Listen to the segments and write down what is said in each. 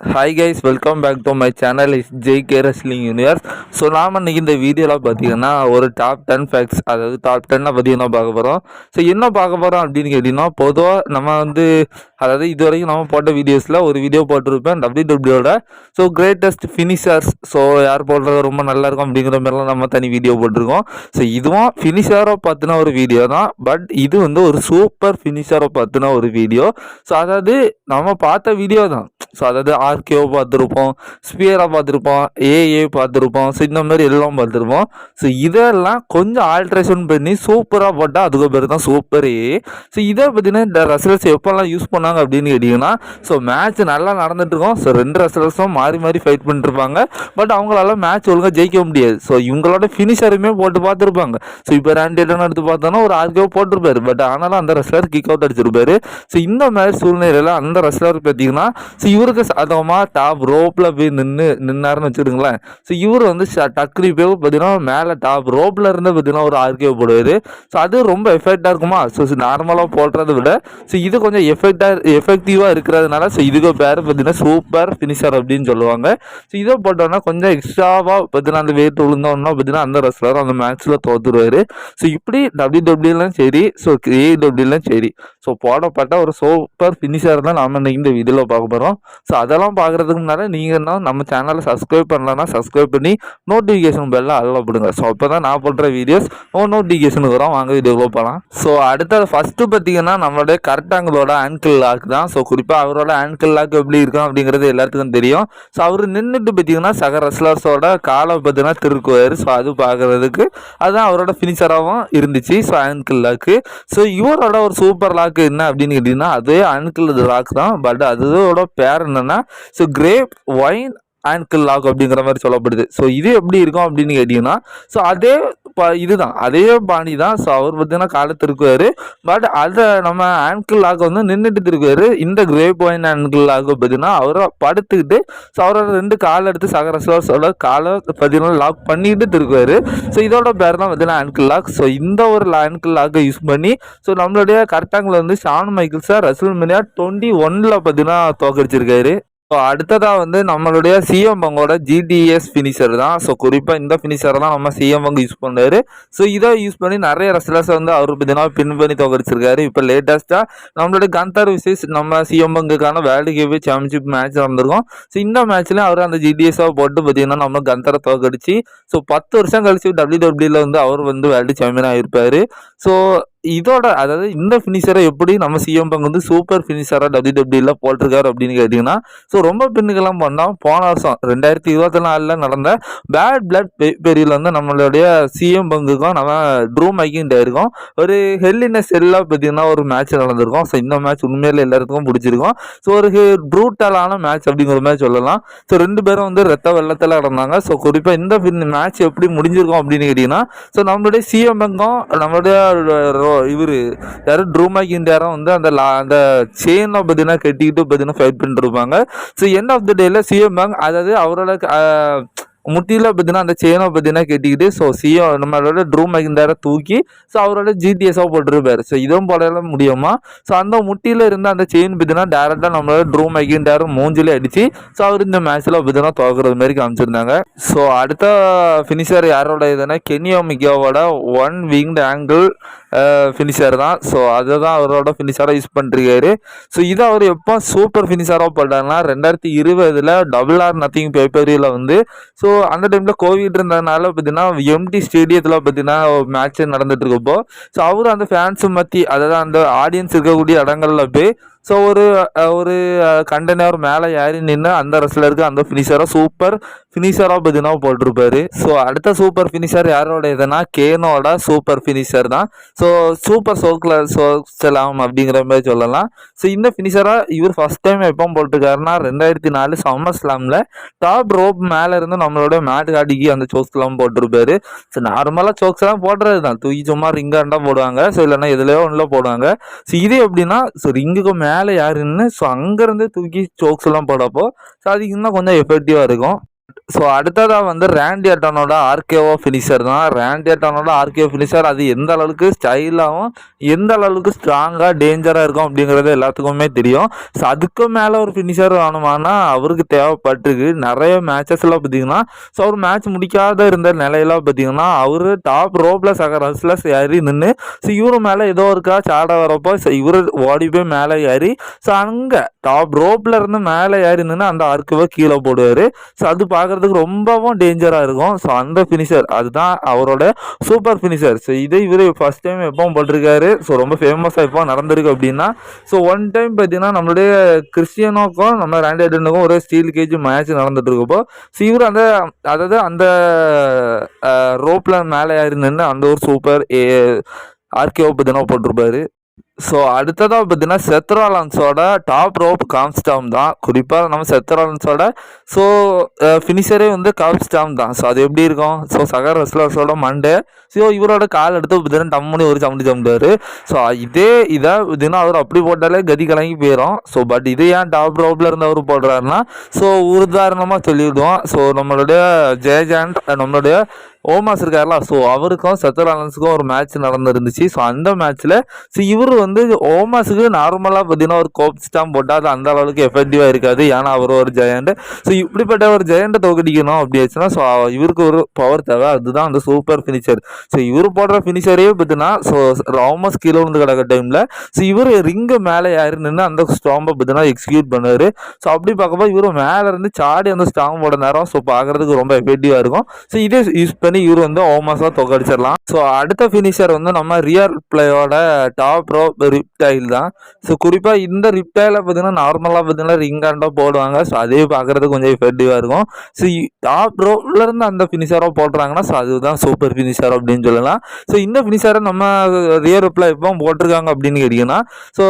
Hi guys welcome back to my channel is Jai K wrestling universe so நாம் இன்றைக்கி இந்த வீடியோவில் பார்த்தீங்கன்னா ஒரு டாப் டென் ஃபேக்ட்ஸ் அதாவது டாப் டென்னை பற்றி என்ன பார்க்க போகிறோம் ஸோ என்ன பார்க்க போகிறோம் அப்படின்னு கேட்டிங்கன்னா பொதுவாக நம்ம வந்து அதாவது இது வரைக்கும் நம்ம போட்ட வீடியோஸில் ஒரு வீடியோ போட்டிருப்பேன் டபிள்யூ டபிள்யூட ஸோ கிரேட்டஸ்ட் ஃபினிஷர்ஸ் ஸோ யார் போடுறது ரொம்ப நல்லாயிருக்கும் அப்படிங்கிற மாதிரிலாம் நம்ம தனி வீடியோ போட்டிருக்கோம். ஸோ இதுவும் ஃபினிஷரை பார்த்தின ஒரு வீடியோ தான். பட் இது வந்து ஒரு சூப்பர் ஃபினிஷரை பார்த்தின ஒரு வீடியோ ஸோ அதாவது நம்ம பார்த்த வீடியோ தான். ஸோ அதாவது ஆர்கேஓ பார்த்துருப்போம் ஸ்பியராக பார்த்துருப்போம் ஏஏ பார்த்துருப்போம் ஸோ இந்த மாதிரி எல்லாம் பார்த்துருப்போம். ஸோ இதெல்லாம் கொஞ்சம் ஆல்ட்ரேஷன் பண்ணி சூப்பராக போட்டால் அதுக்கு பேர் தான் சூப்பர் ஏ ஸோ இதை பார்த்தீங்கன்னா இந்த ரசல்ஸ் எப்போல்லாம் யூஸ் பண்ணாங்க அப்படின்னு கேட்டிங்கன்னா ஸோ மேட்ச் நல்லா நடந்துட்டுருக்கோம். ஸோ ரெண்டு ரசல்ஸும் மாறி மாறி ஃபைட் பண்ணிட்டுருப்பாங்க. பட் அவங்களால மேட்ச் ஒழுங்காக ஜெயிக்க முடியாது. ஸோ இவங்களோட ஃபினிஷருமே போட்டு பார்த்துருப்பாங்க. ஸோ இப்போ ரேண்டேட்டன் எடுத்து பார்த்தோன்னா ஒரு ஆர்கேஓ போட்டிருப்பாரு. பட் ஆனாலும் அந்த ரசலர் கிக் அவுட் அடிச்சிருப்பாரு. ஸோ இந்த மாதிரி சூழ்நிலையில் அந்த ரசலர் பார்த்தீங்கன்னா ஸோ இவருக்கு சாதகமாக டாப் ரோப்பில் போய் நின்று நின்னாருன்னு வச்சுருங்களேன் ஸோ இவர் வந்து டக்குனி போய் பார்த்தீங்கன்னா மேலே டாப் ரோப்பில் இருந்து பார்த்தீங்கன்னா ஒரு ஆர்கே போடுவார். ஸோ அது ரொம்ப எஃபெக்டாக இருக்குமா? ஸோ நார்மலாக போடுறத விட ஸோ இது கொஞ்சம் எஃபெக்டாக எஃபெக்டிவாக இருக்கிறதுனால ஸோ இதுக்கு பேர் பார்த்தீங்கன்னா சூப்பர் ஃபினிஷர் அப்படின்னு சொல்லுவாங்க. ஸோ இதை போட்டோன்னா கொஞ்சம் எக்ஸ்ட்ராவாக பார்த்தீங்கன்னா அந்த வெயிட் விழுந்தோன்னா பார்த்தீங்கன்னா அந்த ரெஸ்லர் அந்த மேட்ச்சில் தோத்துருவார். ஸோ இப்படி டபிள்யூ டபிள்யூலாம் சரி ஸோ ஏடபிள்யூலாம் சரி. ஸோ போடப்பட்ட ஒரு சூப்பர் ஃபினிஷர் தான் நாம் இன்னைக்கு இந்த இதில் பார்க்க போகிறோம் ஸோ அதெல்லாம் பார்க்குறதுக்கு முன்னாடி நீங்கள் தான் நம்ம சேனலை சப்ஸ்கிரைப் பண்ணலன்னா சப்ஸ்கிரைப் பண்ணி நோட்டிஃபிகேஷன் பெல்ல அல்ல போடுங்க ஸோ அப்போ தான் நான் போடுற வீடியோஸ் ஓ நோட்டிஃபிகேஷனுக்கு வரும். வாங்க வீடியோக்குள்ள போகலாம் ஸோ அடுத்தது ஃபஸ்ட்டு பார்த்தீங்கன்னா நம்மளுடைய கரெக்டாங்களோட ஆங்கிள் லாக் தான். ஸோ குறிப்பாக அவரோட ஆங்கிள் லாக் எப்படி இருக்கும் அப்படிங்கிறது எல்லாத்துக்கும் தெரியும். ஸோ அவர் நின்றுட்டு பார்த்தீங்கன்னா சக ரெஸ்லர்ஸோட காலை பார்த்தீங்கன்னா திருக்குவார். ஸோ அது பார்க்குறதுக்கு அதுதான் அவரோட ஃபினிஷராகவும் இருந்துச்சு. ஸோ ஆங்கிள் லாக்கு ஸோ இவரோட ஒரு சூப்பர் லாக் என்ன அப்படின்னு கேட்டிங்கன்னா அதே ஆங்கிள் லாக் தான். பட் அதோட பேர் என்னென்னா ஸோ கிரேப் ஒயின் ஆங்கிள் கில்லாக் அப்படிங்கிற மாதிரி சொல்லப்படுது. ஸோ இது எப்படி இருக்கும் அப்படின்னு கேட்டிங்கன்னா ஸோ அதே ப இதுதான். அதே பாணி தான் ஸோ அவர் பார்த்தீங்கன்னா காலை திருக்குவார் பட் அதை நம்ம ஆன்கிள் லாக் வந்து நின்றுட்டு திருக்குவார் இந்த கிரேப் ஒயின் ஆன்கிள் லாக் பார்த்தீங்கன்னா அவரை படுத்துக்கிட்டு ஸோ அவரோட ரெண்டு காலை எடுத்து சகரசோட காலை பார்த்தீங்கன்னா லாக் பண்ணிட்டு திருக்குவார் ஸோ இதோட பேர் தான் பார்த்தீங்கன்னா ஆன்கிள் லாக் ஸோ இந்த ஒரு ஆன்கிள் லாக்கை யூஸ் பண்ணி ஸோ நம்மளுடைய கரெக்டாங்கில் வந்து ஷான் மைக்கிள்ஸாக ரசூல் மினியா டுவெண்ட்டி ஒனில் பார்த்தீங்கன்னா தோக்கடிச்சிருக்காரு ஸோ அடுத்ததாக வந்து நம்மளுடைய சிஎம் பங்கோட ஜிடிஎஸ் ஃபினிஷர் தான். ஸோ குறிப்பாக இந்த ஃபினிஷரை தான் நம்ம சிஎம் பங்கு யூஸ் பண்ணாரு. ஸோ இதை யூஸ் பண்ணி நிறைய ரெஸ்லர்ஸை வந்து அவர் பார்த்தீங்கன்னா பின் பண்ணி தோக்கடிச்சிருக்காரு இப்போ லேட்டஸ்ட்டாக நம்மளுடைய கந்தர் விசேஷ் நம்ம சிஎம் பங்குக்கான வேர்ல்டு கேபி சாம்பியன்ஷிப் மேட்ச் நடந்திருக்கும். ஸோ இந்த மேட்ச்ல அவர் அந்த ஜிடிஎஸாக போட்டு பார்த்தீங்கன்னா நம்ம கந்தரை தோக்கடிச்சு ஸோ பத்து வருஷம் கழிச்சு டபிள்யூ டபிள்யூல வந்து அவர் வந்து வேர்ல்டு சாம்பியன் இருப்பார் ஸோ இதோட அதாவது இந்த ஃபினிஷரை எப்படி நம்ம சிஎம் பங்கு வந்து சூப்பர் ஃபினிஷராக டபிள்யூ டபிள்யூல போட்டிருக்காரு அப்படின்னு கேட்டிங்கன்னா ஸோ ரொம்ப பின்னுக்கெல்லாம் பண்ணால் போன வருஷம் ரெண்டாயிரத்தி இருபத்தி நாலில் நடந்த பேட் பிளட் பெரியல வந்து நம்மளுடைய சிஎம் பங்குக்கும் நம்ம ட்ரூ மைக்கிங் இருக்கும் ஒரு ஹெல்லினஸ் எல்லாம் பார்த்தீங்கன்னா ஒரு மேட்ச் நடந்திருக்கும். ஸோ இந்த மேட்ச் உண்மையில எல்லாத்துக்கும் பிடிச்சிருக்கும். ஸோ ஒரு ப்ரூட்டலான மேட்ச் அப்படிங்கிற மாதிரி சொல்லலாம். ஸோ ரெண்டு பேரும் வந்து ரத்த வெள்ளத்தில் நடந்தாங்க ஸோ குறிப்பாக இந்த மேட்ச் எப்படி முடிஞ்சிருக்கும் அப்படின்னு கேட்டிங்கன்னா ஸோ நம்மளுடைய சிஎம் பங்கும் நம்மளுடைய இவர் யார் ட்ரூமாக் இந்தியாரும் வந்து அந்த லா அந்த செயினை பார்த்தீங்கன்னா கட்டிக்கிட்டு பார்த்தீங்கன்னா ஃபைட் பண்ணிட்டு ஸோ எண்ட் ஆஃப் த டேல சிஎம் பேங்க் அதாவது அவரோட முட்டியில் பார்த்தீங்கன்னா அந்த செயினை பார்த்தீங்கன்னா கட்டிக்கிட்டு ஸோ சிஎம் நம்மளோட ட்ரூ மகிந்தாரை தூக்கி ஸோ அவரோட ஜிடிஎஸாக போட்டிருப்பார். ஸோ இதுவும் போடல முடியுமா? ஸோ அந்த முட்டியில் இருந்த அந்த செயின் பார்த்தீங்கன்னா டேரெக்டாக நம்மளோட ட்ரூ மைக்கின்டாரும் மூஞ்சிலே அடிச்சு ஸோ அவர் இந்த மேட்ச்சில் பார்த்தீங்கன்னா தோக்கிறது மாதிரி காமிச்சிருந்தாங்க. ஸோ அடுத்த ஃபினிஷர் யாரோட இதுனா கென்யோ மிக்கோவோட ஒன் விங்டு ஆங்கிள் ஃபினிஷர் தான். ஸோ அதை தான் அவரோட ஃபினிஷராக யூஸ் பண்ணிருக்காரு ஸோ இதை அவர் எப்போ சூப்பர் ஃபினிஷராக போட்டாங்கன்னா ரெண்டாயிரத்தி இருபதில் டபுள் ஆர் நத்திங் பேப்பரியில் வந்து ஸோ அந்த டைமில் கோவிட் இருந்ததுனால பார்த்தீங்கன்னா எம்டி ஸ்டேடியத்தில் பார்த்தீங்கன்னா மேட்ச் நடந்துட்டு இருக்கப்போ ஸோ அவர் அந்த ஃபேன்ஸு மத்தி அதாவது அந்த ஆடியன்ஸ் இருக்கக்கூடிய இடங்களில் போய் ஸோ ஒரு ஒரு கண்டெய்னர் மேலே ஏறி நின்று அந்த ரெஸ்லருக்கு அந்த ஃபினிஷராக சூப்பர் ஃபினிஷராக பார்த்தீங்கன்னா போட்டிருப்பாரு. ஸோ அடுத்த சூப்பர் ஃபினிஷர் யாரோட இதுனா கேனோட சூப்பர் ஃபினிஷர் தான். ஸோ சூப்பர் சோக்கில் சோக்ஸலாம் அப்படிங்கிற மாதிரி சொல்லலாம். ஸோ இந்த ஃபினிஷராக இவர் ஃபஸ்ட் டைம் எப்போ போட்டிருக்காருன்னா ரெண்டாயிரத்தி நாலு சம்மர் ஸ்லாமில் டாப் ரோப் மேலே இருந்து நம்மளோட மேட் காட்டிக்கு அந்த சோக்ஸ்லாம் போட்டிருப்பாரு. ஸோ நார்மலாக சோக்ஸ்லாம் போடுறது தான். தூக்கி சும்மா ரிங்காண்டா போடுவாங்க. ஸோ இல்லைன்னா எதுலையோ ஒன்றில் போடுவாங்க. ஸோ இது எப்படின்னா ஸோ ரிங்குக்கு மேலே மேலே யாருன்னு ஸோ அங்கேருந்து தூக்கி சோக்ஸ் எல்லாம் போடப்போ ஸோ அது இன்னும் கொஞ்சம் எஃபெக்டிவாக இருக்கும். ஸோ அடுத்ததாக வந்து ரேண்டியட்டனோட ஆர்கேஓ ஃபினிஷர் தான். ரேண்டி அட்டனோட ஆர்கேஓ ஃபினிஷர் அது எந்த அளவுக்கு ஸ்டைலாகவும் எந்த அளவுக்கு ஸ்ட்ராங்காக டேஞ்சராக இருக்கும் அப்படிங்கிறது எல்லாத்துக்குமே தெரியும். ஸோ அதுக்கு மேலே ஒரு ஃபினிஷர் வேணுமானா அவருக்கு தேவைப்பட்டிருக்கு. நிறைய மேட்சஸ்லாம் பார்த்தீங்கன்னா ஸோ அவர் மேட்ச் முடிக்காத இருந்த நிலையெல்லாம் பார்த்தீங்கன்னா அவர் டாப் ரோப்பில் சக ரஸ்லஸ் ஏறி நின்று ஸோ இவர் மேலே ஏதோ இருக்கா சாட வரப்போ ஸோ இவர் ஓடி போய் மேலே ஏறி ஸோ அங்கே டாப் ரோப்பில் இருந்து மேலே ஏறி நின்று அந்த ஆர்கேவை கீழே போடுவார். ஸோ அது பார்க்குறதுக்கு ரொம்பவும் டேஞ்சராக இருக்கும். ஸோ அந்த ஃபினிஷர் அதுதான் அவரோட சூப்பர் ஃபினிஷர் ஸோ இதை இவர் ஃபஸ்ட் டைம் எப்போவும் போட்டிருக்காரு. ஸோ ரொம்ப ஃபேமஸாக எப்போ நடந்திருக்கு அப்படின்னா ஸோ ஒன் டைம் பார்த்தீங்கன்னா நம்மளுடைய கிறிஸ்டியனோக்கும் நம்ம ரேண்டேடனுக்கும் ஒரே ஸ்டீல் கேஜ் மேட்ச் நடந்துட்டு இருக்கப்போ ஸோ இவர் அந்த அதாவது அந்த ரோப்பில் மேலே ஏறி நின்று அந்த ஒரு சூப்பர் ஏ ஆர்கேஓ பார்த்தீங்கன்னா போட்டிருப்பாரு. ஸோ அடுத்ததாக பார்த்தீங்கன்னா செத்ராலான்ஸோட டாப் ரோப் காம்ஸ்டாம் தான். குறிப்பாக நம்ம செத்ராலன்ஸோட ஸோ ஃபினிஷரே வந்து காம்ஸ்டாம் தான். ஸோ அது எப்படி இருக்கும்? ஸோ சக ரெஸ்லர்ஸோட மண்டே. ஸோ இவரோட கால் எடுத்து பார்த்தீங்கன்னா டம்முனி ஒரு சவுண்டு சவுண்டாரு ஸோ இதே இதை பார்த்தீங்கன்னா அவர் அப்படி போட்டாலே கதி கலங்கி போயிடும் ஸோ பட் இது ஏன் டாப் ரோப்பில் இருந்து அவர் போடுறாருன்னா ஸோ உதாரணமாக சொல்லிவிடுவோம் ஸோ நம்மளுடைய ஜெயஜாண்ட் நம்மளுடைய ஓமாஸ் இருக்கார்ல ஸோ அவருக்கும் சத்யலாலன்ஸுக்கும் ஒரு மேட்ச் நடந்துருந்துச்சு. ஸோ அந்த மேட்ச்சில் ஸோ இவர் வந்து ஓமாஸுக்கு நார்மலாக பார்த்தீங்கன்னா ஒரு கோப் ஸ்டாம் போட்டால் அது அந்த அளவுக்கு எஃபெக்டிவாக இருக்காது. ஏன்னா அவர் ஒரு ஜெயண்ட் ஸோ இப்படிப்பட்ட ஒரு ஜெயண்ட்டை தோக்கடிக்கணும் அப்படி ஆச்சுன்னா ஸோ இவருக்கு ஒரு பவர் தேவை. அதுதான் அந்த சூப்பர் ஃபினிஷர் ஸோ இவர் போடுற ஃபினிஷரே பார்த்தீங்கன்னா ஸோ ஓமாஸ் கீழே வந்து கிடக்க டைமில் ஸோ இவர் ரிங்கு மேலே யாரு நின்று அந்த ஸ்டாம்பை பார்த்தீங்கன்னா எக்ஸிக்யூட் பண்ணுவார். ஸோ அப்படி பார்க்கும்போது இவர் மேலே இருந்து சாடி அந்த ஸ்டாம் போட நேரம் ஸோ பார்க்குறதுக்கு ரொம்ப எஃபெக்டிவாக இருக்கும். ஸோ இதே யூஸ் பண்ணி இவர் வந்து ஓமாஸாக தோக்கடிச்சிடலாம். ஸோ அடுத்த ஃபினிஷர் வந்து நம்ம ரியல் பிளேயோட டாப் ரோ ரிப்டைல் தான். ஸோ குறிப்பாக இந்த ரிப்டைல பார்த்தீங்கன்னா நார்மலாக பார்த்தீங்கன்னா ரிங் போடுவாங்க. ஸோ அதே பார்க்குறது கொஞ்சம் எஃபெக்டிவாக இருக்கும். ஸோ டாப் ரோலேருந்து அந்த ஃபினிஷராக போடுறாங்கன்னா ஸோ அதுதான் சூப்பர் ஃபினிஷர் அப்படின்னு சொல்லலாம். ஸோ இந்த ஃபினிஷரை நம்ம ரியர் ரிப்ளை எப்போ போட்டிருக்காங்க அப்படின்னு கேட்டிங்கன்னா ஸோ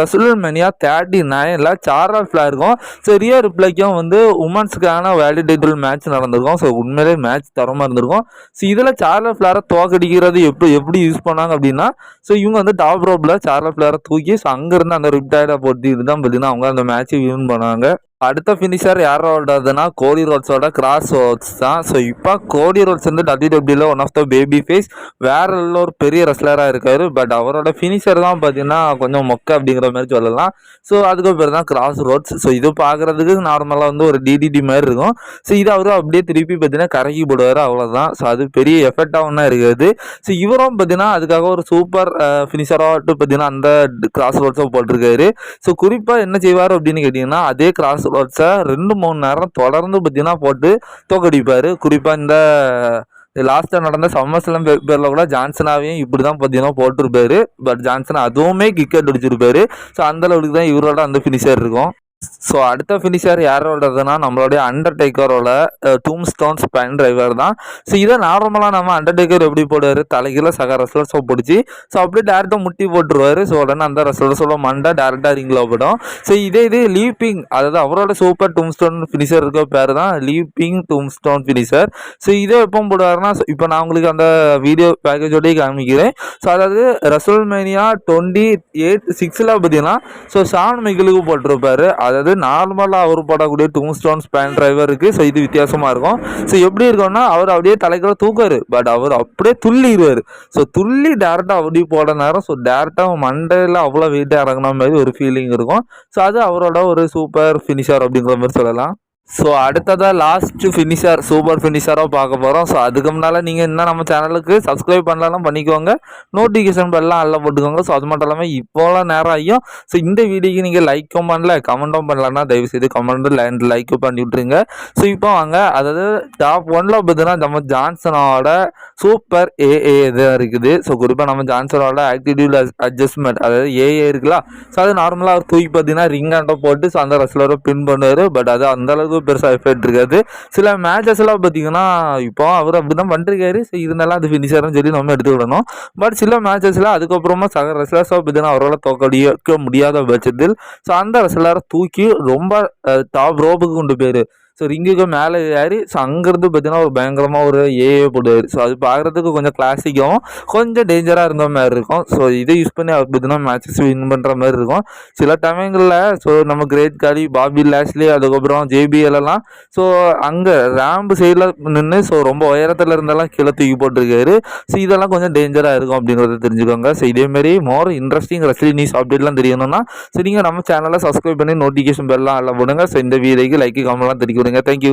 ரசுல் மெனியா தேர்ட்டி நைனில் சாரல் ஃப்ளாருக்கும் ஸோ ரியர் ரிப்ளைக்கும் வந்து உமன்ஸுக்கான வேலிடேட்டல் மேட்ச் நடந்திருக்கும். ஸோ உண்மையிலே மேட்ச் தரமாக இருந்திருக்கும். ஸோ இதில் சார்லர் ஃப்ளாரை தோக்கடிக்கிறது எப்படி எப்படி யூஸ் பண்ணாங்க அப்படின்னா ஸோ இவங்க வந்து டாப் ரோப்பில் சார்லர் ஃப்ளாரை தூக்கி ஸோ அங்கேருந்து அந்த ரிப்டைடை போட்டு தான் பார்த்தீங்கன்னா அவங்க அந்த மேட்ச்சை வின் பண்ணாங்க. அடுத்த ஃபினிஷர் யாரோடதுன்னா கோடி ரோட்ஸோட கிராஸ் ரோட்ஸ் தான். ஸோ இப்போ கோடி ரோட்ஸ் வந்து டபிள்யூடபிள்யூல one of the baby face வேற ஒரு பெரிய ரெஸ்லராக இருக்காரு. பட் அவரோட ஃபினிஷர் தான் பார்த்தீங்கன்னா கொஞ்சம் மொக்க அப்படிங்கிற மாதிரி சொல்லலாம். ஸோ அதுக்கு பேர் தான் கிராஸ் ரோட்ஸ் ஸோ இது பார்க்குறதுக்கு நார்மலாக வந்து ஒரு டிடிடி மாதிரி இருக்கும். ஸோ இது அவரும் அப்படியே திருப்பி பார்த்தீங்கன்னா கரைக்கி போடுவார். அவ்வளோதான் ஸோ அது பெரிய எஃபெக்டாகவும் தான் இருக்குது. ஸோ இவரும் பார்த்தீங்கன்னா அதுக்காக ஒரு சூப்பர் ஃபினிஷராகட்டு பார்த்தீங்கன்னா அந்த கிராஸ் ரோட்ஸும் போட்டிருக்காரு. ஸோ குறிப்பாக என்ன செய்வார் அப்படின்னு கேட்டிங்கன்னா அதே கிராஸ் ரோட்ஸை ரெண்டு மூணு நேரம் தொடர்ந்து பார்த்தீங்கன்னா போட்டு தோக்கடிப்பார் குறிப்பாக இந்த லாஸ்ட்டாக நடந்த சம்மர்ஸ்லாம் பேரில் கூட ஜான்சனாவையும் இப்படி தான் பார்த்தீங்கன்னா போட்டிருப்பாரு. பட் ஜான்சன் அதுவுமே கிக்கெட் அடிச்சிருப்பாரு. ஸோ அந்த அளவுக்கு தான் இவரோட அந்த ஃபினிஷர் இருக்கும். ஸோ அடுத்த ஃபினிஷர் யாரோடதுன்னா நம்மளுடைய அண்டர்டேக்கரோட டூம் ஸ்டோன் ஸ்பைன் டிரைவர் தான். ஸோ இதை நார்மலாக நம்ம அண்டர்டேக்கர் எப்படி போடுவார்? தலைகீழ சக ரெஸ்லர்ஸோ பிடிச்சி ஸோ அப்படியே டேரெக்டாக முட்டி போட்டுருவார். ஸோ உடனே அந்த ரெஸ்லர்ஸோட மண்டை டேரெக்டாக ரிங்கில் போடும் ஸோ இதே இது லீப்பிங் அதாவது அவரோட சூப்பர் டூம் ஸ்டோன் ஃபினிஷர் இருக்க பேர் தான் leaping tomb stone finisher so இதை எப்போ போடுவார்னா இப்போ நான் உங்களுக்கு அந்த வீடியோ பேக்கேஜோடய காமிக்கிறேன். ஸோ அதாவது ரசோல்மேனியா டுவெண்ட்டி எயிட் சிக்ஸில் பார்த்தீங்கன்னா ஸோ சான் மைக்கிளுக்கு போட்டிருப்பாரு. அதாவது நார்மலாக அவர் போடக்கூடிய டூம் பேன் ஸ்பேன் இருக்குது ஸோ இது வித்தியாசமாக இருக்கும். ஸோ எப்படி இருக்கும்னா அவர் அப்படியே தலைக்கிற தூக்குவார். பட் அவர் அப்படியே துள்ளிடுவார். ஸோ துள்ளி டேரெக்டாக அப்படி போட நேரம் ஸோ டேரெக்டாக மண்டையில் அவ்வளோ வெயிட்டாக இறங்கின மாதிரி ஒரு ஃபீலிங் இருக்கும். ஸோ அது அவரோட ஒரு சூப்பர் ஃபினிஷர் அப்படிங்கிற மாதிரி சொல்லலாம். ஸோ அடுத்ததாக லாஸ்ட் ஃபினிஷர் சூப்பர் ஃபினிஷராக பார்க்க போகிறோம் ஸோ அதுக்கு முன்னால் நீங்கள் இன்னும் நம்ம சேனலுக்கு சப்ஸ்கிரைப் பண்ணலாம் பண்ணிக்கோங்க. நோட்டிஃபிகேஷன் பெல்லாம் அல்ல போட்டுக்கோங்க. ஸோ அது மட்டும் இல்லாமல் இப்போலாம் நேரம் ஆகியும் ஸோ இந்த வீடியோக்கு நீங்கள் லைக்கும் பண்ணல கமெண்ட்டும் பண்ணலன்னா தயவுசெய்து கமெண்ட் லைன் லைக்கும் பண்ணி விட்ருங்க ஸோ இப்போ வாங்க. அதாவது டாப் ஒன்ல பார்த்தீங்கன்னா நம்ம ஜான்சனோட சூப்பர் ஏஏ இதாக இருக்குது. ஸோ குறிப்பாக நம்ம ஜான்சனோட ஆக்டிடியூட் அட்ஜஸ்ட்மெண்ட் அதாவது ஏஏ இருக்குல்ல? ஸோ அது நார்மலாக தூக்கி பார்த்தீங்கன்னா ரிங் ஆண்டை போட்டு ஸோ அந்த ரெஸ்லரை பின் பண்ணுவார். பட் அது அந்தளவுக்கு அளவுக்கு பெருசாக எஃபெக்ட் இருக்காது. சில மேட்சஸ்லாம் பார்த்தீங்கன்னா இப்போ அவர் அப்படி தான் பண்ணிருக்காரு. ஸோ இருந்தாலும் அது ஃபினிஷர்னு சொல்லி நம்ம எடுத்துக்கிடணும் பட் சில மேட்சஸில் அதுக்கப்புறமா சக ரெஸ்லர்ஸாக பார்த்தீங்கன்னா அவரால் தோக்கடிக்க முடியாத பட்சத்தில் ஸோ அந்த ரெஸ்லரை தூக்கி ரொம்ப டாப் ரோப்புக்கு கொண்டு போயிரு. ஸோ ரிங்குக்கு மேலே ஏறி ஸோ அங்கேருந்து பார்த்தீங்கன்னா ஒரு பயங்கரமாக ஒரு ஏஏ போடுவார் ஸோ அது பார்க்குறதுக்கு கொஞ்சம் கிளாசிக்கும் கொஞ்சம் டேஞ்சராக இருந்த மாதிரி இருக்கும் ஸோ இதை யூஸ் பண்ணி அவர் பார்த்தீங்கன்னா மேட்சஸ் வின் பண்ணுற மாதிரி இருக்கும் சில டயங்களில் ஸோ நம்ம கிரேட் காலி பாபி லேஸ்லி அதுக்கப்புறம் ஜேபிஎல்லாம் ஸோ அங்கே ரேம்பு சைடில் நின்று ஸோ ரொம்ப உயரத்தில் இருந்தெல்லாம் கீழே தூக்கி போட்டிருக்காரு ஸோ இதெல்லாம் கொஞ்சம் டேஞ்சராக இருக்கும் அப்படிங்கிறத தெரிஞ்சுக்கோங்க ஸோ இதேமாரி மோர் இன்ட்ரெஸ்டிங் ரெஸ்லிங் நியூஸ் அப்டேட்லாம் தெரியணும்னா ஸோ நீங்கள் நம்ம சேனலை சப்ஸ்கிரைப் பண்ணி நோட்டிஃபிகேஷன் பெல்லாம் எல்லாம் போடுங்க ஸோ இந்த வீடியோக்கு லைக் கமெண்ட்லாம் ഗുഡ് ഈവനിങ് താങ്ക്